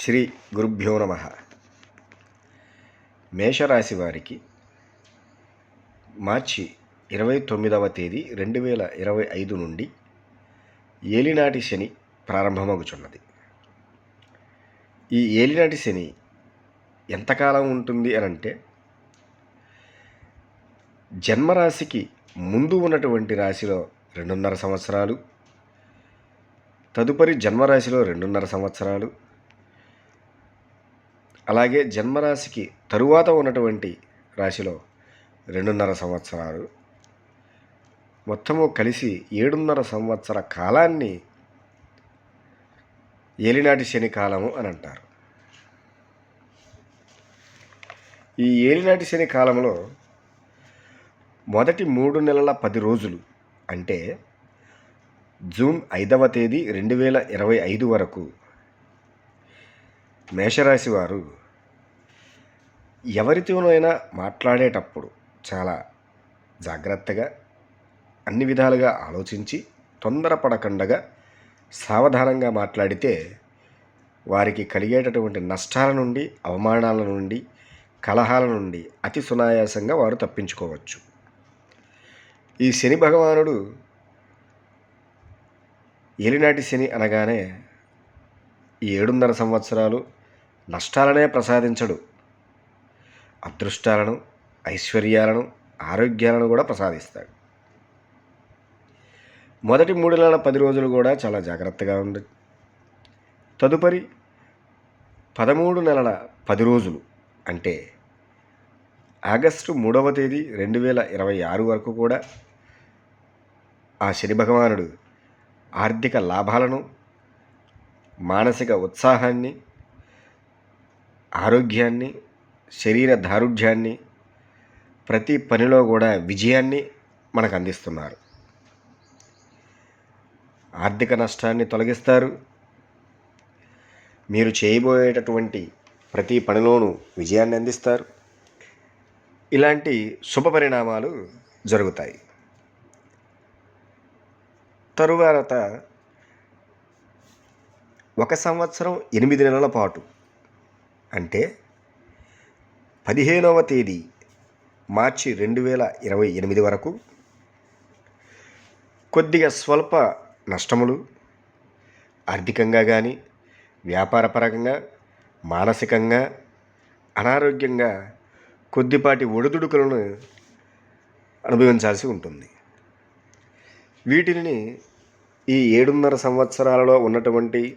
శ్రీ గురుభ్యో నమ. మేషరాశి వారికి మార్చి ఇరవై తొమ్మిదవ తేదీ రెండు వేల ఇరవై ఐదు నుండి ఏలినాటి శని ప్రారంభమగుచున్నది. ఈ ఏలినాటి శని ఎంతకాలం ఉంటుంది అని అంటే జన్మరాశికి ముందు ఉన్నటువంటి రాశిలో రెండున్నర సంవత్సరాలు తదుపరి జన్మరాశిలో రెండున్నర సంవత్సరాలు అలాగే జన్మరాశికి తరువాత ఉన్నటువంటి రాశిలో రెండున్నర సంవత్సరాలు. మొత్తము కలిసి ఏడున్నర సంవత్సర కాలాన్ని ఏలినాటి శని కాలము అని అంటారు. ఈ ఏలినాటి శని కాలంలో మొదటి మూడు నెలల పది రోజులు అంటే జూన్ ఐదవ తేదీ రెండు వేల ఇరవై ఐదు వరకు మేషరాశి వారు ఎవరితోనైనా మాట్లాడేటప్పుడు చాలా జాగ్రత్తగా అన్ని విధాలుగా ఆలోచించి తొందరపడకుండగా సావధానంగా మాట్లాడితే వారికి కలిగేటటువంటి నష్టాల నుండి అవమానాల నుండి కలహాల నుండి అతి సునాయాసంగా వారు తప్పించుకోవచ్చు. ఈ శని భగవానుడు ఏలినాటి శని అనగానే ఈ ఏడున్నర సంవత్సరాలు నష్టాలనే ప్రసాదించడు. అదృష్టాలను ఐశ్వర్యాలను ఆరోగ్యాలను కూడా ప్రసాదిస్తాడు. మొదటి మూడు నెలల పది రోజులు కూడా చాలా జాగ్రత్తగా ఉంది తదుపరి పదమూడు నెలల పది రోజులు అంటే ఆగస్టు మూడవ తేదీ రెండు వేల ఇరవై ఆరు వరకు కూడా ఆ శని భగవానుడు ఆర్థిక లాభాలను మానసిక ఉత్సాహాన్ని ఆరోగ్యాన్ని శరీర దారుఢ్యాన్ని ప్రతి పనిలో కూడా విజయాన్ని మనకు అందిస్తున్నారు. ఆర్థిక నష్టాన్ని తొలగిస్తారు. మీరు చేయబోయేటటువంటి ప్రతి పనిలోనూ విజయాన్ని అందిస్తారు. ఇలాంటి శుభ పరిణామాలు జరుగుతాయి. తరువాత ఒక సంవత్సరం ఎనిమిది నెలల పాటు అంటే పదిహేనవ తేదీ మార్చి రెండు వేల ఇరవై ఎనిమిది వరకు. కొద్దిగా స్వల్ప నష్టములు ఆర్థికంగా కానీ వ్యాపారపరంగా మానసికంగా అనారోగ్యంగా కొద్దిపాటి ఒడిదుడుకులను అనుభవించాల్సి ఉంటుంది. వీటిని ఈ ఏడున్నర సంవత్సరాలలో ఉన్నటువంటి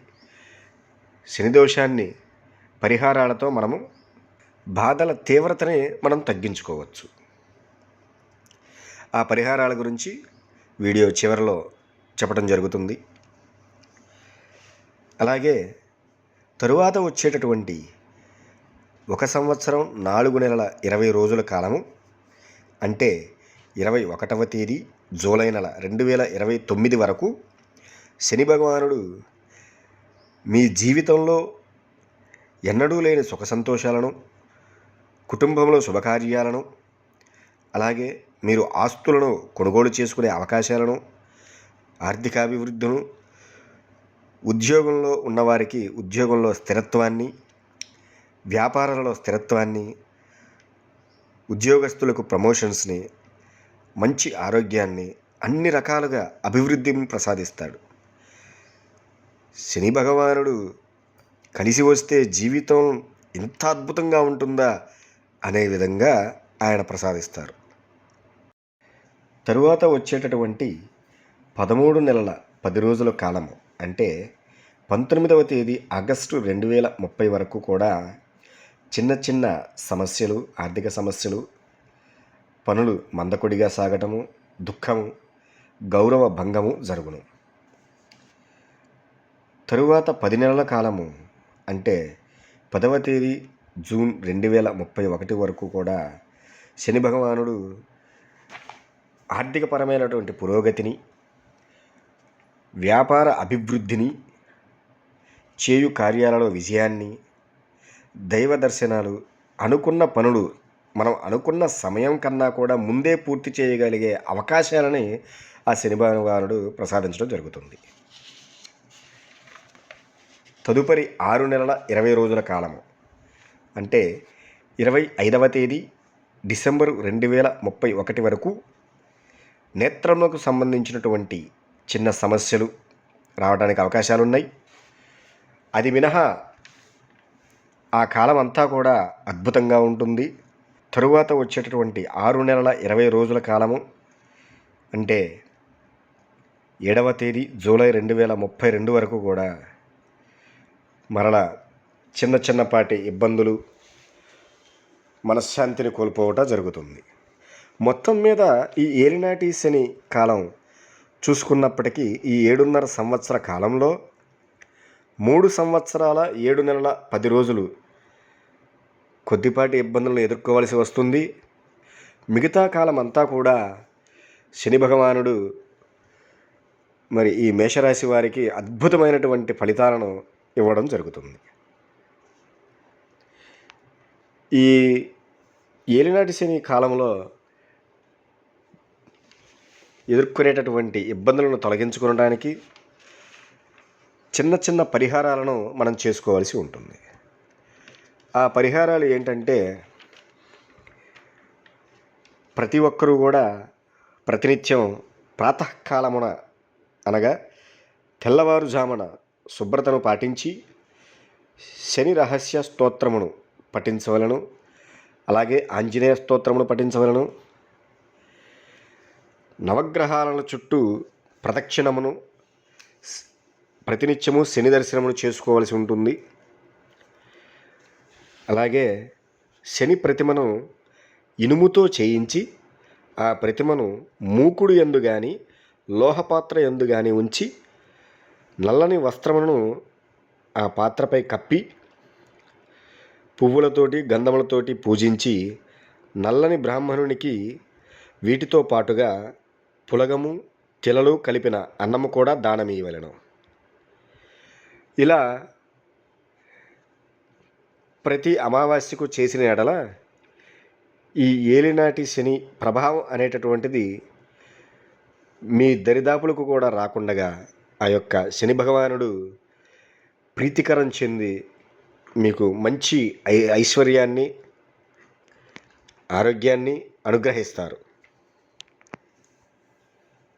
శనిదోషాన్ని పరిహారాలతో మనము బాధల తీవ్రతని మనం తగ్గించుకోవచ్చు. ఆ పరిహారాల గురించి వీడియో చివరిలో చెప్పడం జరుగుతుంది. అలాగే తరువాత వచ్చేటటువంటి ఒక సంవత్సరం నాలుగు నెలల ఇరవై రోజుల కాలము అంటే ఇరవై ఒకటవ తేదీ జూలై నెల రెండు వేల ఇరవై తొమ్మిది వరకు శని భగవానుడు మీ జీవితంలో ఎన్నడూ లేని సుఖ సంతోషాలను కుటుంబంలో శుభకార్యాలను అలాగే మీరు ఆస్తులను కొనుగోలు చేసుకునే అవకాశాలను ఆర్థికాభివృద్ధిను ఉద్యోగంలో ఉన్నవారికి ఉద్యోగంలో స్థిరత్వాన్ని వ్యాపారాలలో స్థిరత్వాన్ని ఉద్యోగస్తులకు ప్రమోషన్స్ని మంచి ఆరోగ్యాన్ని అన్ని రకాలుగా అభివృద్ధిని ప్రసాదిస్తాడు. శని భగవానుడు కలిసి వస్తే జీవితం ఇంత అద్భుతంగా ఉంటుందా? అనే విధంగా ఆయన ప్రసాదిస్తారు. తరువాత వచ్చేటటువంటి పదమూడు నెలల పది రోజుల కాలము అంటే పంతొమ్మిదవ తేదీ ఆగస్టు రెండు వేల ముప్పై వరకు కూడా చిన్న చిన్న సమస్యలు ఆర్థిక సమస్యలు పనులు మందకొడిగా సాగటము దుఃఖము గౌరవ భంగము జరుగును. తరువాత పది నెలల కాలము అంటే పదవ తేదీ జూన్ రెండు వేల ముప్పై ఒకటి వరకు కూడా శని భగవానుడు ఆర్థికపరమైనటువంటి పురోగతిని వ్యాపార అభివృద్ధిని చేయు కార్యాలలో విజయాన్ని దైవ దర్శనాలు అనుకున్న పనులు మనం అనుకున్న సమయం కన్నా కూడా ముందే పూర్తి చేయగలిగే అవకాశాలని ఆ శని భగవానుడు ప్రసాదించడం జరుగుతుంది. తదుపరి ఆరు నెలల ఇరవై రోజుల కాలము. అంటే ఇరవై ఐదవ తేదీ డిసెంబరు రెండు వేల ముప్పై ఒకటి వరకు నేత్రంలోకి సంబంధించినటువంటి చిన్న సమస్యలు రావడానికి అవకాశాలు ఉన్నాయి అది మినహా ఆ కాలం అంతా కూడా అద్భుతంగా ఉంటుంది. తరువాత వచ్చేటటువంటి ఆరు నెలల ఇరవై రోజుల కాలము అంటే ఏడవ తేదీ జూలై రెండు వేల ముప్పై రెండు వరకు కూడా మరల చిన్న చిన్నపాటి ఇబ్బందులు మనశ్శాంతిని కోల్పోవటం జరుగుతుంది. మొత్తం మీద ఈ ఏలినాటి శని కాలం చూసుకున్నప్పటికీ ఈ ఏడున్నర సంవత్సర కాలంలో మూడు సంవత్సరాల ఏడు నెలల పది రోజులు కొద్దిపాటి ఇబ్బందులను ఎదుర్కోవాల్సి వస్తుంది. మిగతా కాలం అంతా కూడా శని భగవానుడు మరి ఈ మేషరాశి వారికి అద్భుతమైనటువంటి ఫలితాలను ఇవ్వడం జరుగుతుంది. ఈ ఏలినాటి శని కాలంలో ఎదుర్కొనేటటువంటి ఇబ్బందులను తొలగించుకోవడానికి చిన్న చిన్న పరిహారాలను మనం చేసుకోవాల్సి ఉంటుంది. ఆ పరిహారాలు ఏంటంటే ప్రతి ఒక్కరూ కూడా ప్రతినిత్యం ప్రాతకాలమున అనగా తెల్లవారుజామున శుభ్రతను పాటించి శని రహస్య స్తోత్రమును పఠించవలను. అలాగే ఆంజనేయ స్తోత్రమును పఠించవలను. నవగ్రహాల చుట్టూ ప్రదక్షిణమును ప్రతినిత్యము శని దర్శనమును చేసుకోవలసి ఉంటుంది. అలాగే శని ప్రతిమను ఇనుముతో చేయించి ఆ ప్రతిమను మూకుడు ఎందు కానీ లోహపాత్ర ఎందు కానీ ఉంచి నల్లని వస్త్రమును ఆ పాత్రపై కప్పి పువ్వులతోటి గంధములతోటి పూజించి నల్లని బ్రాహ్మణునికి వీటితో పాటుగా పులగము తిలలు కలిపిన అన్నము కూడా దానమీయవలను. ఇలా ప్రతి అమావాస్యకు చేసిన ఎడల ఈ ఏలినాటి శని ప్రభావం అనేటటువంటిది మీ దరిదాపులకు కూడా రాకుండగా ఆ యొక్క శని భగవానుడు ప్రీతికరం చెంది మీకు మంచి ఐ ఐశ్వర్యాన్ని ఆరోగ్యాన్ని అనుగ్రహిస్తారు.